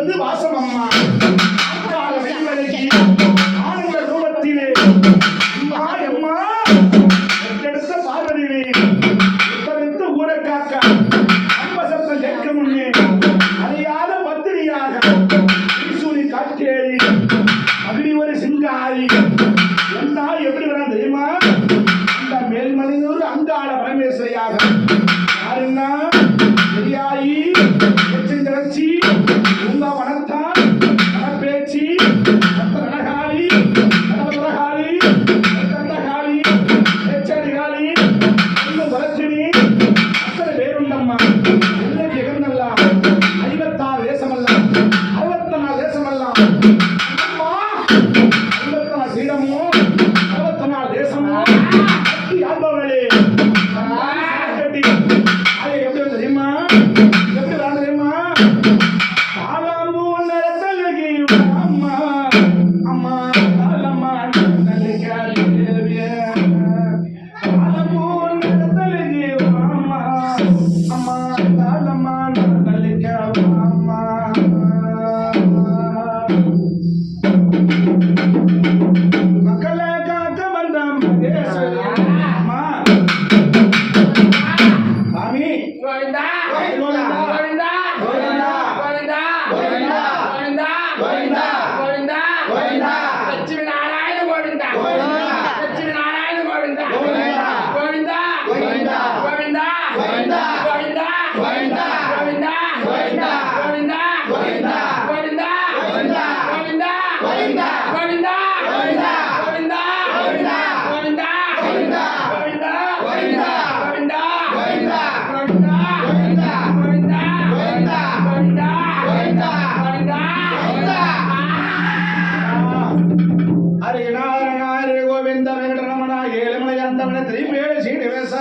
வந்து வாசம் அம்மா ஆண்கள ரூபத்திலே அம்மா அம்மா. எட்டெடுத்த பார்வதியிலே. எட்டெடுத்த ஊரை காக்க அம்ப சத்தம் கேட்க முன்னே அறியாத பத்திரியாக காற்றேறி அக்னி ஒரு சிங்காரி. Harinarayana Hari Govinda Venkataramana ఏలమల యంతమణ త్రిమేళ Srinivasa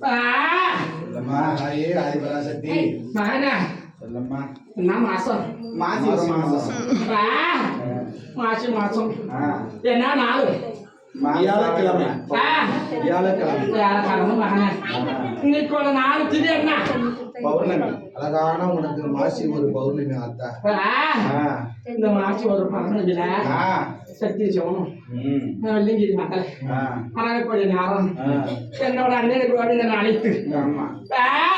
Pak. Lemah, ayo, ayo berasa di. Mana? இல்லம்மா மாசம் மாசி ஒரு மாசம் மாசம் என்ன நாள் வியாழக்கிழமை வியாழக்கிழமை அழகான உனக்கு மாசி ஒரு பௌர்ணமி ஆத்தா இந்த மாசி ஒரு பௌர்ணமில சக்தி சிவனும் வெள்ளிங்கிரி மக்கள் ஆனால் கொஞ்சம் என்னோட அண்ணனுக்கு ஓடி நான் அழைத்து ஆமா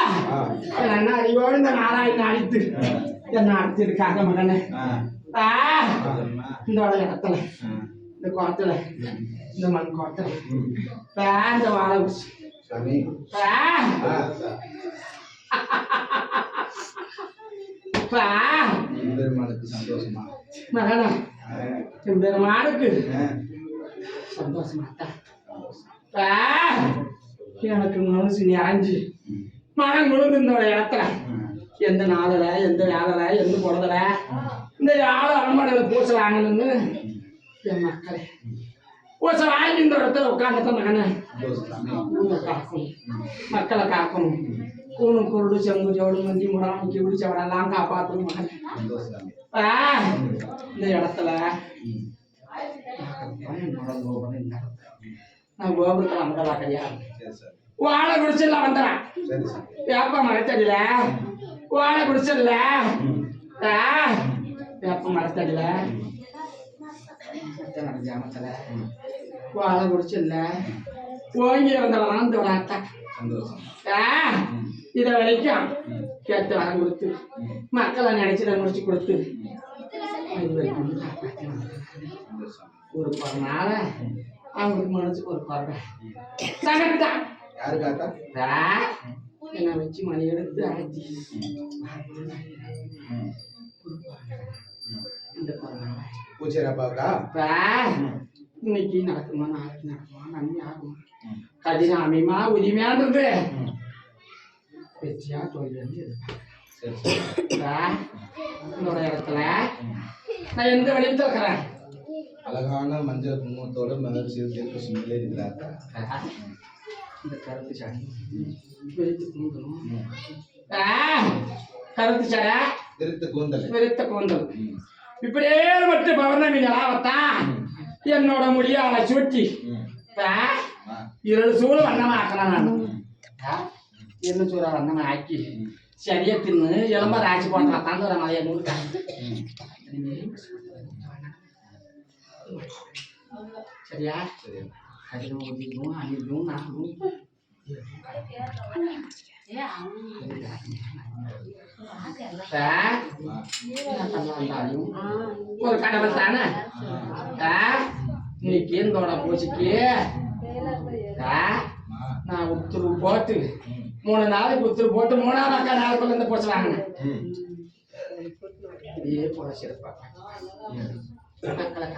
ஆ, ஆ என் அண்ணா அறிவோடு இந்த நாராயணன் அழைத்து என்ன அழைச்சிருக்காங்க மகனே. இந்த இடத்துல இந்த குளத்துல இந்த மண் குளத்துல ஆ, இந்த வாழை சந்தோஷமா மகனே பெருமானுக்கு சந்தோஷமா எனக்கு மனசு நிறைஞ்சு மகன் முழுந்து இந்த இடத்துல. எந்த நாளில் எந்த வேலையில் எந்த பொழுதுல இந்த யாழ் அரண்மனையில் பூசை வாங்கணும்னு என் மக்களே. பூசை வாங்கி இந்த இடத்துல உட்காந்துட்ட மகனே காக்கணும். மக்களை காக்கணும். கூணும் குருடு செம்பு ஜோடு மந்தி முடம் கிவிடி செவடெல்லாம் காப்பாற்றணும் மகனே. இந்த இடத்துல. என்னோட கோபுரம் நான் கோபுரத்தில் வந்தவா கிடையாது. வாழை வந்தவன் சரி சார். வேப்ப மரத்தடியில வாழை குடிச்சல வேப்ப மரத்தடியில ஜாமத்துல. வாழை குடிச்சல ஓங்கி இருந்தவன் இந்த சந்தோஷம். இத வரைக்கும் கேட்டு வரம் கொடுத்து. மக்களை நினைச்சதை முடிச்சு கொடுத்து. ஒரு பிறனால அவங்களுக்கு மனசுக்கு ஒரு குறை. சங்கட்டான் யாருக்கு ஆத்தா என்னை வச்சு மணி எடுத்து அழைச்சி ம். இந்த பிறனால பூச்சேரி அப்பாவுக்கா இப்ப இன்னைக்கு நடக்குமா நாளைக்கு நடக்குமா நன்மை ஆகுமா கதிராமிமா உரிமையான்றது வெற்றியா தோல்வி சரி சரி என்னோட இடத்துல நான் எந்த வழியில் இருக்கிறேன் அழகான மஞ்சள் குங்குமத்தோட மகிழ்ச்சி தீர்க்க சுமையிலே இருக்கிறாத்தா இந்த கருத்து சாடி வெறுத்து கூந்தலும் கருத்து சாடை திருத்த கூந்தல். வெறுத்த கூந்தல். இப்படியே மட்டும் பௌர்ணமி நிலாவத்தா என்னோட முடியால சுட்டி ம். ஆ, ஆ. இருள் சூழ வண்ணமாக்கலாம் நான். இருள் சூழ வண்ணமா ஆக்கி சரியா தின்னு எலும்ப ராசி போட்டா தந்துற மலையை நூறுக்காங்க சரியா. சரி அதில் ஒதிக்கும் அணிலும் நானும் ஒரு கடவுள் தானே ஆ, இன்னைக்கு இந்தோட பூச்சிக்கு ஆ, ஆ. நான் உத்தரவு போட்டு மூணு நாளைக்கு உத்தரவு போட்டு மூணாவது அக்கா நாளுக்குள்ள இருந்து பூச்சி வாங்கினேன். இதே போல சிறப்பா மக்களை.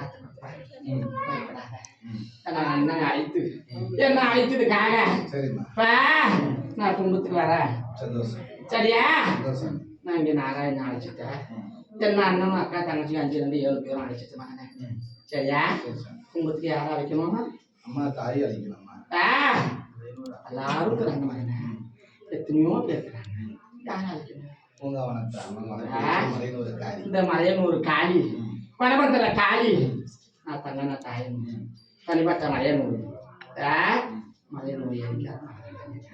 நான் அண்ணன் அழைத்து என்ன அழைத்ததுக்காக நான் குடும்பத்துக்கு வரேன். சரியா? நான் இங்கே நாராயணன் அழைச்சிட்டேன். என்ன அண்ணனும் அக்கா தங்கச்சி அஞ்சு ரெண்டு ஏழு பேரும் அழைச்சிட்டு வாங்க. சரியா? சரி சார். குடும்பத்துக்கு யாரை அழைக்கணும்? அம்மா தாய் அழைக்கலாமா ஆ, எல்லாரும் இருக்கிறாங்க மகனே. எத்தனையோ பேர் இருக்கிறாங்க. யாரை அழைக்கணும்? இந்த மலையன் ஒரு காளி. வனபத்திர காளி. நான் தங்கன தாயன் kalimat raya mulia ya kan? raya mulia di kalangan kita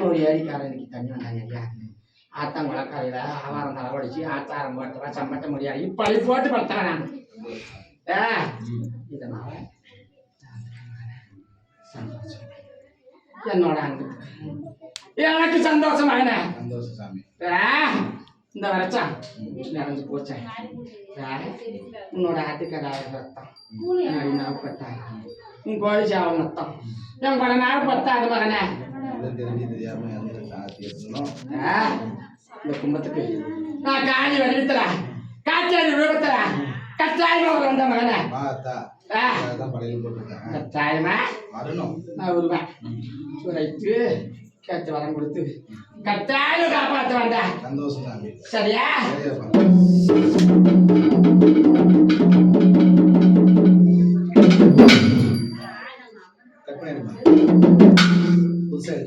mulia di kalangan kita nyuwun dia. Atang wala kali lah sih acara buat sampai temu ini paling buat di pertahanan ya kita mau ya. Nolang ya lagi santo semuanya santo இந்த வரச்சான் நிறைஞ்சு போச்சேன் வேற உன்னோட ஆட்டுக்கடாய ரத்தம் நான் நாவுப்பட்டாய் உன் கோழி சாவல் நத்தம் என் மகனே. அந்த சாத்தி இருக்கணும் ஆ, இந்த கும்பத்துக்கு. நான் காணி வடிவத்துல காய்ச்சல் விபத்துல கட்டாயமா வந்த மகனே. கட்டாயமா? வரணும். நான் வருவேன். சுரைத்து கேத்து வரம் கொடுத்து கத்தாலும் காப்பாத்து வந்தா சந்தோஷம் சரியா? கற்பனை புதுசாக